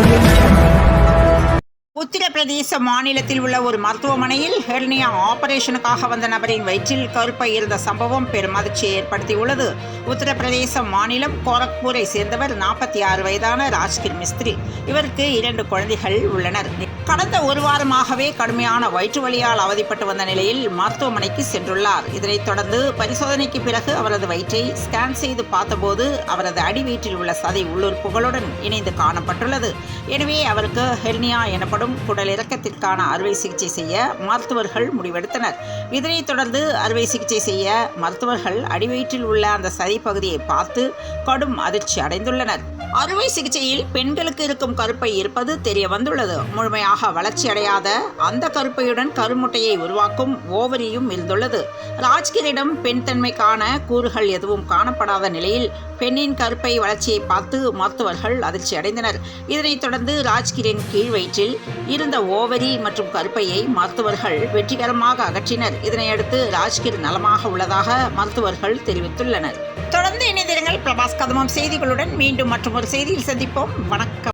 audio Uttar Pradesh மாநிலத்தில் உள்ள ஒரு மருத்துவமனையில் ஹெர்னியா ஆபரேஷனுக்காக வந்த நபரின் வயிற்றில் கருப்பை இருந்த சம்பவம் பெரும் அதிர்ச்சியை ஏற்படுத்தியுள்ளது. உத்தரப்பிரதேச மாநிலம் கோரக்பூரை சேர்ந்தவர் நாற்பத்தி ஆறு வயதான ராஜ்கிர் மிஸ்திரி. இவருக்கு இரண்டு குழந்தைகள் உள்ளனர். கடந்த ஒரு வாரமாகவே கடுமையான வயிற்று வலியால் அவதிப்பட்டு வந்த நிலையில் மருத்துவமனைக்கு சென்றுள்ளார். இதனைத் தொடர்ந்து பரிசோதனைக்கு பிறகு அவரது வயிற்றை ஸ்கேன் செய்து பார்த்தபோது அவரது அடிவயிற்றில் உள்ள சதை உள்ளுறுப்புகளுடன் இணைந்து காணப்பட்டுள்ளது. எனவே அவருக்கு ஹெர்னியா எனப்படும் குடல் இறக்கத்திற்கான அறுவை சிகிச்சை செய்ய மருத்துவர்கள் முடிவெடுத்தனர். இதனைத் தொடர்ந்து அறுவை சிகிச்சை செய்ய மருத்துவர்கள் அடிவயிற்றில் உள்ள அந்த சதை பகுதியை பார்த்து கடும் அதிர்ச்சி அடைந்துள்ளனர். அறுவை சிகிச்சையில் பெண்களுக்கு இருக்கும் கருப்பை இருப்பது தெரிய வந்துள்ளது. முழுமையாக வளர்ச்சி அடையாத அந்த கருப்பையுடன் கருமுட்டையை உருவாக்கும் ஓவரியும் இருந்துள்ளது. ராஜ்கிரிடம் பெண் தன்மைக்கான கூறுகள் எதுவும் காணப்படாத நிலையில் பெண்ணின் கருப்பை வளர்ச்சியை பார்த்து மருத்துவர்கள் அதிர்ச்சி அடைந்தனர். இதனைத் தொடர்ந்து ராஜ்கிரின் கீழ் வயிற்றில் இருந்த ஓவரி மற்றும் கருப்பையை மருத்துவர்கள் வெற்றிகரமாக அகற்றினர். இதனையடுத்து ராஜ்கிர் நலமாக உள்ளதாக மருத்துவர்கள் தெரிவித்துள்ளனர். தொடர்ந்து இணைந்திருங்கள் பிரபாஸ் கதமம் செய்திகளுடன் மீண்டும் மற்றும் ஒரு செய்தியில் சந்திப்போம். வணக்கம்.